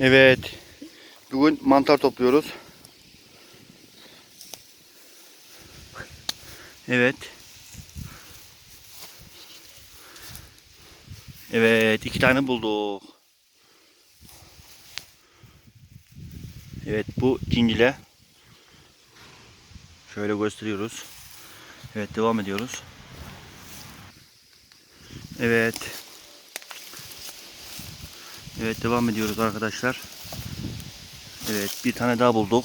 Evet. Bugün mantar topluyoruz. Evet. Evet, iki tane bulduk. Evet, bu cincile. Şöyle gösteriyoruz. Evet, devam ediyoruz. Evet. Evet, devam ediyoruz arkadaşlar. Evet, bir tane daha bulduk.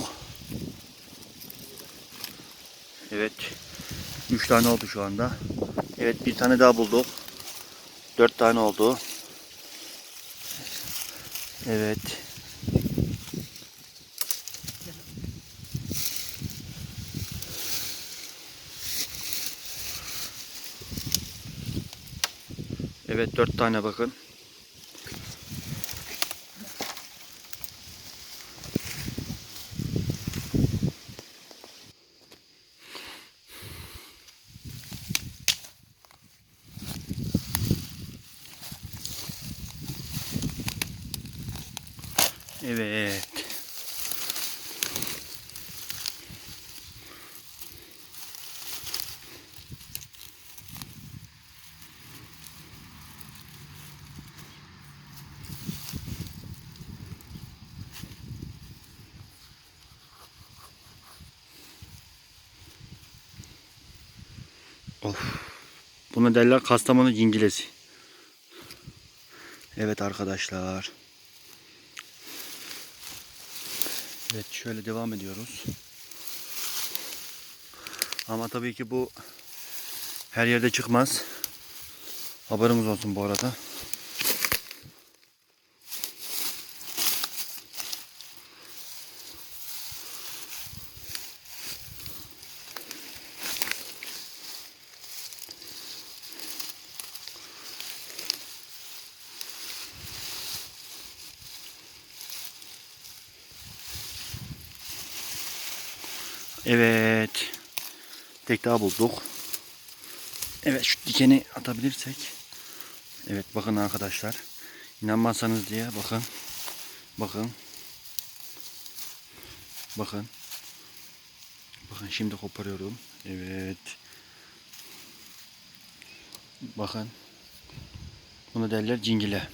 Evet. Üç tane oldu şu anda. Evet, bir tane daha bulduk. Dört tane oldu. Evet. Evet dört tane bakın. Evet. Of. Buna derler Kastamonu cincilesi. Evet arkadaşlar. Evet şöyle devam ediyoruz. Ama tabii ki bu her yerde çıkmaz. Haberimiz olsun bu arada. Evet. Tek daha bulduk. Evet şu dikeni atabilirsek. Evet bakın arkadaşlar. İnanmazsanız diye bakın. Bakın. Bakın. Bakın şimdi koparıyorum. Evet. Bakın. Bunu derler cingile.